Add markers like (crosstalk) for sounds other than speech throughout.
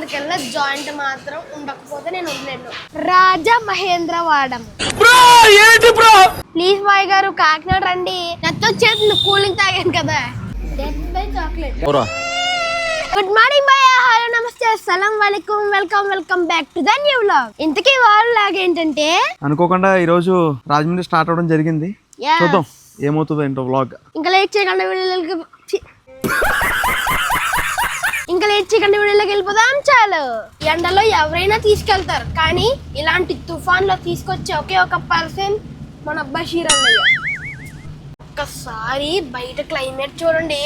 ఎక్కడికెళ్ళినా జాయింట్ మాత్రం ఉండకపోతే నేను ఉండలేను. రాజా మహేంద్రవాడం ప్లీజ్ మాయ్ గారు కాకినాడ రండి. వచ్చేసింది కూలింగ్ తాగాను కదా. Chocolate. Good morning boy hello నమస్తే. అస్సలం వాలేకుమ్ welcome welcome back to the new vlog. ఇంతకీ వాళ్ళు లాగా ఏంటంటే అనుకోకుండా ఈరోజు రాజమండ్రి స్టార్ట్ అవడం జరిగింది. చూద్దాం ఏమవుతుందో ఏంటో వ్లాగ్. ఇంకా లేట్ చేయకుండా ఛీ. ఇంకా లేట్ చేయకుండా వీడియోలోకి వెళ్ళిపోదాం చాలు. ఎండలో ఎవరైనా తీసుకెళ్తారు కానీ ఇలాంటి తుఫాన్లో తీసుకొచ్చే ఒకే ఒక పర్సన్ మన బషీర్ అన్నయ్య ఒక్కసారి బయట క్లైమేట్ చూడండి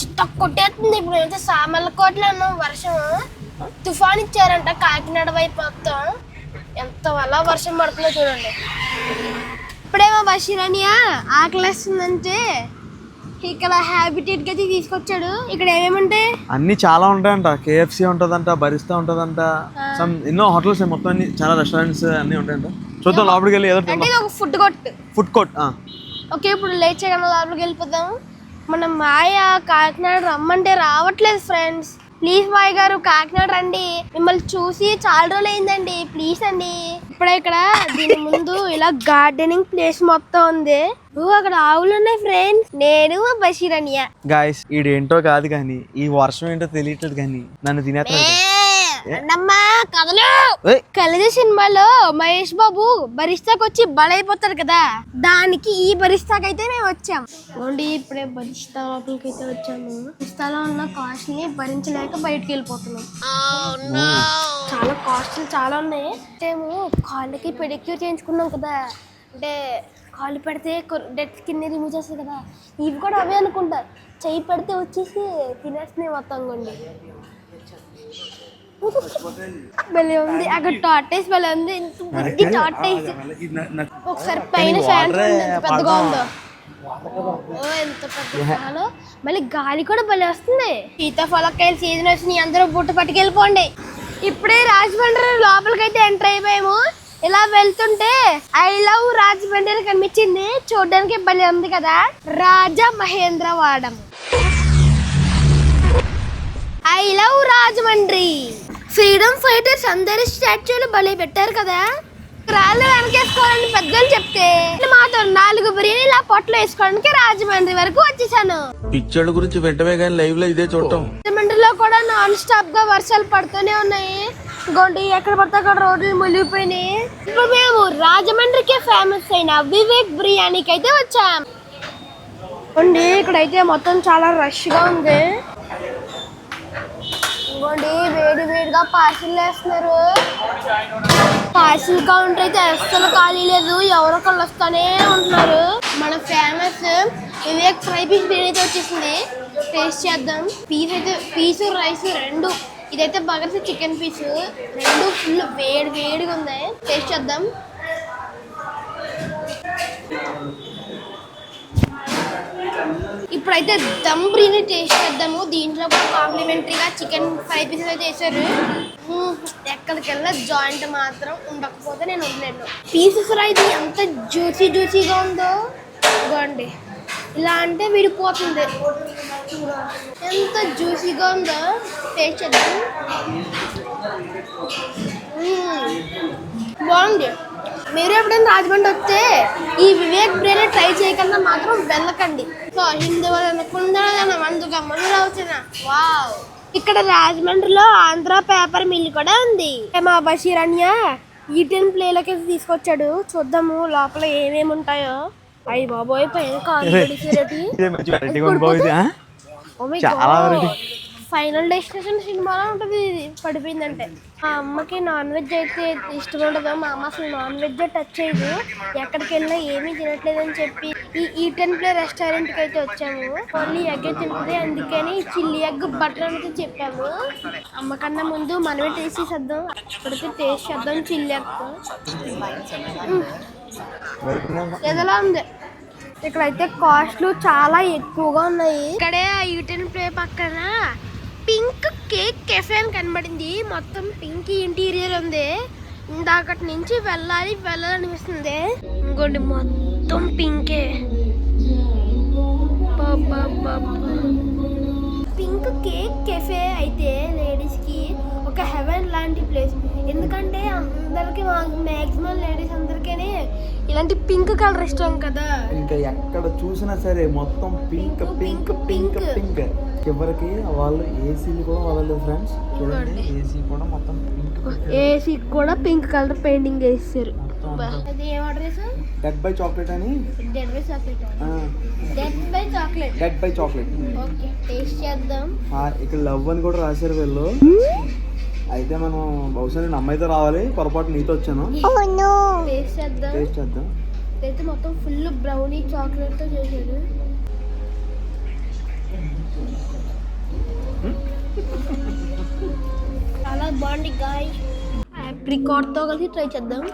చిత్త కొట్టేస్తుంది. ఇప్పుడు అయితే సామర్లకోటలో వర్షం. తుఫాన్ ఇచ్చారంట కాకినాడ వైపు మొత్తం. ఎంత వల్ల వర్షం పడుతుందో చూడండి. ఇప్పుడేమో బషీర్ అనియా ఆకలిస్తుందంటే ఇక్కడ హ్యాబిటేట్ అయితే తీసుకొచ్చాడు. ఇక్కడ ఏమేముంటాయి అన్ని చాలా ఉంటాయంట. కేఎఫ్సి ఉంటదంట బరిస్తా ఉంటదంట. సమ్ ఎన్నో హోటల్స్ మొత్తం అన్ని చాలా రెస్టారెంట్స్ అన్ని ఉంటాయంట. చూద్దాం లోపలికి వెళ్ళి ఏదో అంటే ఇది ఒక ఫుడ్ కొట్టు ఫుడ్ కోర్ట్ ఓకే ఇప్పుడు లేట్ చేయకుండా లోపలికి వెళ్ళిపోదాం. మన మాయ కాకినాడ రమ్మంటే రావట్లేదు ఫ్రెండ్స్ ప్లీజ్ మాయ గారు కాకినాడ రండి. మిమ్మల్ని చూసి చాలా రోజులు అయిందండి ప్లీజ్ అండి. ఇప్పుడే ఇక్కడ దీని ముందు ఇలా గార్డెనింగ్ ప్లేస్ మొత్తం ఉంది. ఓ అక్కడ ఆవులు ఉన్నాయి ఫ్రెండ్స్ నేను మా బషీర్ అనియా గాయస్ ఈడేంటో కాదు కానీ ఈ వర్షం ఏంటో తెలియట్లేదు కానీ నన్ను తినేస్తున్నాడు. అన్నమ్మా కథలు సినిమాలో మహేష్ బాబు బరిస్తాకు వచ్చి బలైపోతాడు కదా. దానికి ఈ బరిస్తాకైతే మేము వచ్చాం. ఓన్లీ ఇప్పుడే బరిస్తా లోపలికి అయితే వచ్చాము. బరిస్తాలో ఉన్న కాస్ట్ని భరించలేక బయటకు వెళ్ళిపోతున్నాం. చాలా కాస్ట్లు చాలా ఉన్నాయి. మేము కాళ్ళకి పెడిక్యూర్ చేయించుకున్నాం కదా. అంటే కాళ్ళు పెడితే డెడ్ స్కిన్ రిమూవ్ చేస్తుంది కదా. ఇవి కూడా అవే అనుకుంటా. చెయ్యి పెడితే వచ్చేసి తినేస్తున్నాయి మొత్తం కొండి. (laughs) భలే ఉంది. అక్కడ టాటేస్ భలే ఉంది. ఇంత బుద్ధి టాటేస్ ఒకసారి పైన ఫ్యాన్ పెద్దగా ఉందో. ఓ ఎంత పెద్ద ఫ్యాన్ మళ్ళీ గాలి కూడా భలే వస్తుంది. సీతాఫలకాయలు సీజన్ వచ్చినాయి. అందరూ బుట్ట పట్టుకెళ్ళిపోండి. ఇప్పుడే రాజమండ్రి లోపలికైతే ఎంటర్ అయిపోయాము. ఇలా వెళ్తుంటే ఐ లవ్ రాజమండ్రి కనిపించింది. చూడడానికి భలే ఉంది కదా. Rajamahendravaram I love Rajahmundry. Freedom fighters అందరి స్టాచ్యూలు భలే పెట్టారు కదా. రాళ్ళు వెనకేసుకోవాలని పెద్దలు చెప్తే మాతో నాలుగు బిర్యానీ ఇలా పొట్టలు వేసుకోవడానికి రాజమండ్రి వరకు వచ్చేసాను. పిక్చర్ల గురించి వెంటనే కానీ లైవ్లో ఇదే చూడటం. రాజమండ్రిలో కూడా నాన్ స్టాప్గా వర్షాలు పడుతూనే ఉన్నాయి. ఇంకోటి ఎక్కడ పడితే అక్కడ రోడ్లు మునిగిపోయినాయి. ఇప్పుడు మేము రాజమండ్రికి ఫేమస్ అయిన వివేక్ బిర్యానీకి అయితే వచ్చాం. అండి ఇక్కడైతే మొత్తం చాలా రష్గా ఉంది. ఇంకోండి వేడి వేడిగా పార్సిల్ వేస్తున్నారు. పార్సిల్ కౌంటర్ అయితే అస్సలు ఖాళీ లేదు ఎవరో ఒకళ్ళు వస్తానే ఉంటున్నారు. మన famous Vivek fry piece biryani అయితే వచ్చేసింది. టేస్ట్ చేద్దాం. పీస్ అయితే పీస్ రైస్ రెండు. ఇదైతే బగర్స్ చికెన్ పీస్ రెండు ఫుల్ వేడి వేడిగా ఉంది టేస్ట్ చేద్దాం. ఇప్పుడైతే దమ్ బిర్యానీ టేస్ట్ చేద్దాము. దీంట్లో కూడా కాంప్లిమెంటరీగా చికెన్ ఫ్రై పీసెస్ అయితే వేసారు ఎక్కడికి వెళ్ళా జాయింట్ మాత్రం ఉండకపోతే నేను ఉండలేను పీసెస్ అయితే ఎంత జ్యూసీ జ్యూసీగా ఉందో ఇదిగోండి. ఇలా అంటే విడిపోతుంది ఎంత జ్యూసీగా ఉందో టేస్ట్ చేద్దాం. బాగుంది. మీరు ఎప్పుడైనా రాజమండ్రి వస్తే ఈ వివేక్ బిర్యానీ ట్రై చేయకుండా మాత్రం వెళ్ళకండి. సో హిందూ వచ్చిన. వావ్. ఇక్కడ రాజమండ్రిలో ఆంధ్ర పేపర్ మిల్ కూడా ఉంది. మా బషీర్ అన్య ఈటెన్ ప్లేలోకి తీసుకొచ్చాడు. చూద్దాము లోపల ఏమేమి ఉంటాయో. అయ్యి బాబోయ్ పైన ఇది, ఆ? చాలా. ఫైనల్ డెస్టినేషన్ సినిమాలో ఉంటుంది ఇది పడిపోయిందంటే. మా అమ్మకి నాన్ వెజ్ అయితే ఇష్టం ఉండదు. మా అమ్మ అసలు నాన్ వెజ్ టచ్ చేయదు. ఎక్కడికి వెళ్ళినా ఏమీ తినట్లేదని చెప్పి ఈ ఈటెన్ ప్లే రెస్టారెంట్కి అయితే వచ్చాము. ఓన్లీ ఎగ్ తింటుంది. అందుకని చిల్లీ ఎగ్ బటర్ అనేది చెప్పాము. అమ్మ కన్నా ముందు మనమే టేస్ట్ చేసేద్దాం. ఇప్పటికి టేస్ట్ చేద్దాం చిల్లీ ఎగ్ ఏదోలా ఉంది. ఇక్కడైతే కాస్ట్లు చాలా ఎక్కువగా ఉన్నాయి. ఇక్కడే ఆ ప్లే పక్కన పింక్ కేక్ కెఫే అని కనబడింది. మొత్తం పింక్ ఇంటీరియర్ ఉంది. ఇందాక నుంచి వెళ్ళాలి వెళ్ళాలనిపిస్తుంది. ఇంకోటి మొత్తం పింకే. పింక్ కేక్ కెఫే అయితే లేడీస్కి ఒక హెవెన్ లాంటి ప్లేస్. ఎందుకంటే అందరికి మాక్సిమం లేడీస్ అందరూ ఇలాంటి పింక్ కలర్ ఇష్టం కదా. ఇంకా ఎక్కడ చూసినా సరే మొత్తం పింక్ పింక్ పింక్ పింక్. చివరికి వాళ్ళు ఏసీలు కూడా వదలలేదు ఫ్రెండ్స్ చూడండి ఏసీ కూడా మొత్తం పింక్ ఏసీ కూడా పింక్ కలర్ పెయింటింగ్ చేసా డెడ్ బై. చాక్లెట్ అని? Death by chocolate death by chocolate death by chocolate okay taste చేద్దాం. ఇక్కడ లవ్ అని కూడా రాశారు వీళ్ళు. అయితే మనం బహుశా నేను అమ్మాయితో రావాలి పొరపాటు నీతో వచ్చాను. టేస్ట్ చేద్దాం. టేస్ట్ చేద్దాం. అయితే మొత్తం ఫుల్ బ్రౌనీ చాక్లెట్తో చేశారు చాలా బాగుంది గాయ్ ఆప్రికాట్తో కలిసి ట్రై చేద్దాం.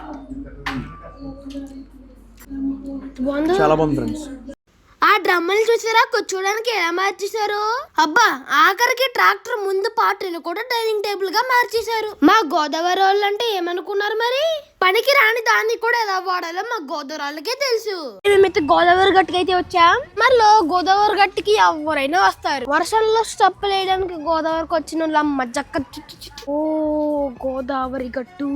బాగుందా చాలా బాగుంది ఫ్రెండ్స్ డ్రమ్ములు చూసారా కూర్చోడానికి ఎలా మార్చేశారు? అబ్బా ఆఖరికి ట్రాక్టర్ ముందు పాటలు కూడా డైనింగ్ టేబుల్గా మార్చేశారు. మా గోదావరి వాళ్ళు అంటే ఏమనుకున్నారు మరి? పనికి రాని దాన్ని కూడా ఎలా వాడాలో మా గోదావరి వాళ్ళకే తెలుసు మేమైతే గోదావరి గట్టుకి అయితే వచ్చాం? మరిలో గోదావరి గట్టుకి ఎవరైనా వస్తారు. వర్షంలో స్టెప్పులు వేయడానికి గోదావరికి వచ్చిన వాళ్ళ మజ్జక్క. ఓ గోదావరి గట్టు.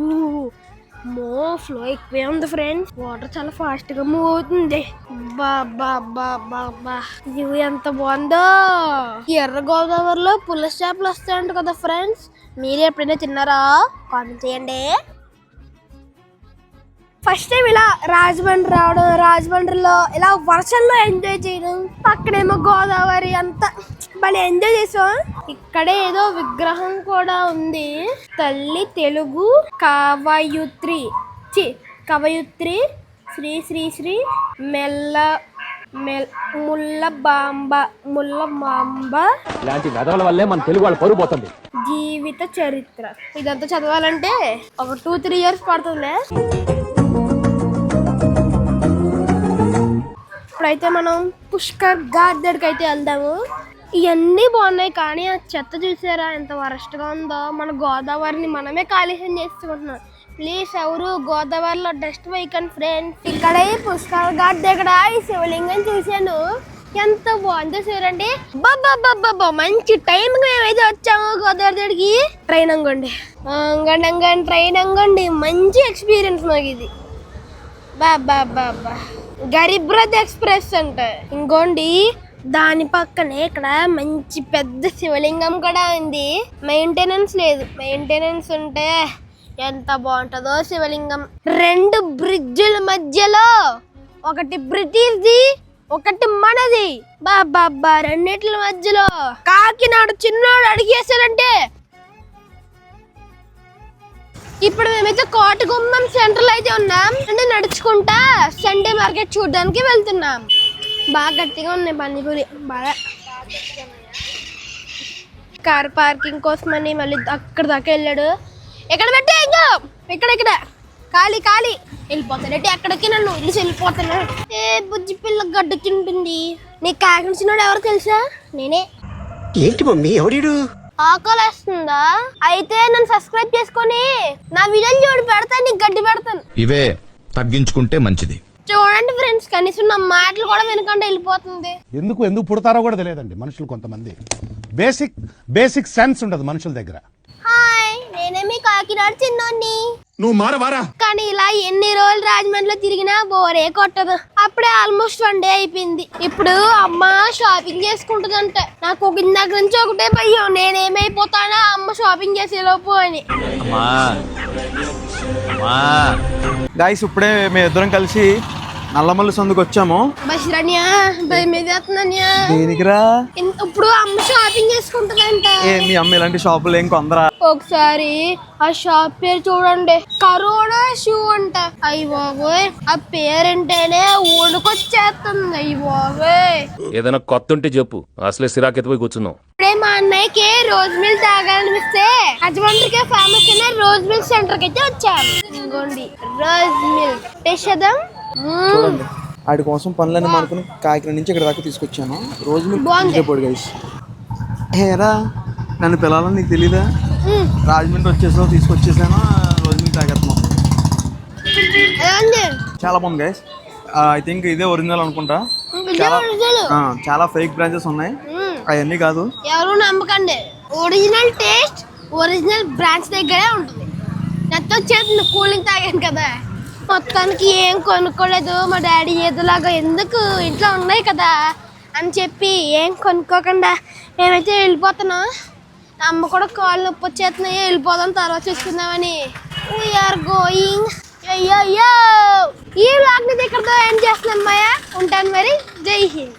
మో ఫ్లో ఎక్కువే ఉంది ఫ్రెండ్స్ వాటర్ చాలా ఫాస్ట్గా మూవ్ అవుతుంది. బా ఎంత బాగుందో. ఎర్ర గోదావరిలో పుల్ల చేపలు వస్తాయంట కదా ఫ్రెండ్స్ మీరు ఎప్పుడైనా తిన్నారా? కామెంట్ చేయండి. ఫస్ట్ టైం ఇలా రాజమండ్రి రావడం రాజమండ్రిలో ఇలా వర్షంలో ఎంజాయ్ చేయడం పక్కనేమో గోదావరి అంతా భలే ఎంజాయ్ చేసాం. ఇక్కడే ఏదో విగ్రహం కూడా ఉంది. తల్లి తెలుగు కవయుత్రి. చి కవయుత్రి. శ్రీ శ్రీ శ్రీ. మెల్ల మెల్ ముల్ల బాంబ ముల్ల మాంబ. ఇలాంటి వెధవల వల్లే మన తెలుగు వాళ్ళ పరుగు జీవిత చరిత్ర. ఇదంతా చదవాలంటే ఒక టూ త్రీ ఇయర్స్ పడుతుందిలే ఇప్పుడైతే మనం పుష్కర్ ఘాట్ దగ్గరికి అయితే వెళ్దాము. ఇవన్నీ బాగున్నాయి కానీ ఆ చెత్త చూసారా? ఎంత వరస్ట్గా ఉందో. మన గోదావరిని మనమే కాలుష్యం చేసుకుంటున్నాం ప్లీజ్ ఎవరు గోదావరిలో డస్ట్ వేయకండి ఫ్రెండ్స్. ఇక్కడ ఈ పుష్కర్ ఘాట్ దగ్గర ఈ శివలింగం చూశాను. ఎంత బాగుందో చూడండి. బాబా మంచి టైం మేమైతే వచ్చాము గోదావరి దగ్గరికి. ట్రైన్ అంగండి. అంగండి అంగండి ట్రైన్ అంగండి. మంచి ఎక్స్పీరియన్స్ మాకు ఇది బాబా బాబా. గరీబ్ ఎక్స్ప్రెస్ అంట. ఇంకోండి దాని పక్కనే ఇక్కడ మంచి పెద్ద శివలింగం కూడా ఉంది. మెయింటెనెన్స్ లేదు. మెయింటెనెన్స్ ఉంటే ఎంత బాగుంటుందో శివలింగం. రెండు బ్రిడ్జుల మధ్యలో ఒకటి బ్రిటిష్ది ఒకటి మనది. బాబా రెండిట్ల మధ్యలో కాకినాడ చిన్నోడు అడిగేశాడంటే ఇప్పుడు మేమైతే కోటగుమ్మం సెంటర్ అయితే ఉన్నాం. అంటే నడుచుకుంటా సండే మార్కెట్ చూడడానికి వెళ్తున్నాం. బాగా గట్టిగా ఉన్నాయి పానీపూరి బాగా. కార్ పార్కింగ్ కోసమని మళ్ళీ అక్కడ దాకా వెళ్ళాడు. ఎక్కడ పెట్టే ఇంకా? ఇక్కడ ఇక్కడ ఖాళీ ఖాళీ. వెళ్ళిపోతాడంటే ఎక్కడికి నన్ను ఇల్లు వెళ్ళిపోతాను ఏ బుజ్జి పిల్ల గడ్డ తింటుంది నీకు కాకినాడ ఎవరు తెలుసా? నేనే. ఏంటి మమ్మీ? ఎవడు ఆకలేస్తుందా? అయితే నన్ను సబ్స్క్రైబ్ చేసుకొని నా వీడియోలు చూడు పెడతా నీకు గడ్డి పెడతాను. ఇవే తగ్గించుకుంటే మంచిది. చూడండి ఫ్రెండ్స్ కనీసం నా మాటలు కూడా వినకుండా వెళ్ళిపోతుంది. ఎందుకు ఎందుకు పుడతారో కూడా తెలియదండి మనుషులు కొంతమంది. బేసిక్ బేసిక్ సెన్స్ ఉండదు మనుషుల దగ్గర. హాయ్ నేనే మీ కాకినాడ చిన్నోన్ని. నువ్వు మారవారా? కానీ ఇలా ఎన్ని రోజులు రాజమండ్రిలో తిరిగినా బోరే కొట్టదు. అప్పుడే ఆల్మోస్ట్ వన్ డే అయిపోయింది. ఇప్పుడు అమ్మ షాపింగ్ చేసుకుంటుందంట. నాకు ఒక ఇందాక నుంచి ఒకటే భయం. నేనేమైపోతానా? అమ్మ షాపింగ్ చేసేలోపు అని. గాయస్ ఇప్పుడే మేము ఇద్దరం కలిసి నల్లమల్లి సందుకు వచ్చాము. దేనికిరా? ఇప్పుడు అమ్మ షాపింగ్ చేసుకుంటుందంట. ఏ మీ అమ్మ ఇలాంటి షాపులు ఏం కొందరా ఒకసారి ఆ షాప్ పేరు చూడండి. కరోనా షూ అంట. అయ్యి బాబోయ్ ఆ పేరంటేనే ఊడుకొచ్చేస్తుంది అయ్యి బాబోయ్. ఏదైనా కొత్త ఉంటే చెప్పు. అసలే సిరాకెత్తిపోయి కూర్చున్నావు. ఇప్పుడే మా అన్నయ్యకి రోజ్ మిల్క్ తాగాలనిపిస్తే అజమండ్రికి ఫేమస్ అయిన రోజ్ మిల్క్ సెంటర్కి అయితే వచ్చాం ఇంకోండి రోజ్ మిల్క్ మ్మ్. చూడండి. ఆడి కోసం పనులన్నీ మానుకుని కాకినాడ నుంచి ఇక్కడ దాకా తీసుకొచ్చాను. రోజు. విజయపూడి గైస్ హేరా నన్ను పిలవాలని నీకు తెలీదా. రాజమండ్రి వచ్చేసావు తీసుకొచ్చేసాను. రోజు మీకు తాగేస్తున్నాం? చాలా బాగుంది గైస్ ఐ థింక్ ఇదే ఒరిజినల్ అనుకుంటా. చాలా చాలా ఫేక్ బ్రాంచెస్ ఉన్నాయి. అవన్నీ కాదు. ఎవరు నమ్మకండి. ఒరిజినల్ టేస్ట్ ఒరిజినల్ బ్రాంచ్ దగ్గరే ఉంటుంది. నాతో వచ్చేస్తుంది కూలింగ్ తాగాను కదా. మొత్తానికి ఏం కొనుక్కోలేదు. మా డాడీ ఏదోలాగా ఎందుకు ఇంట్లో ఉన్నాయి కదా అని చెప్పి ఏం కొనుక్కోకుండా మేమైతే వెళ్ళిపోతున్నాం. అమ్మ కూడా కాళ్ళు నొప్పి వచ్చేస్తున్నాయి. వెళ్ళిపోదాం తర్వాత చూసుకుందామని. వీఆర్ గోయింగ్ అయ్యో అయ్యో ఈ వ్లాగ్ని ఇక్కడతో ఏం చేస్తున్నాం మాయా ఉంటాను మరి. జై హింద్.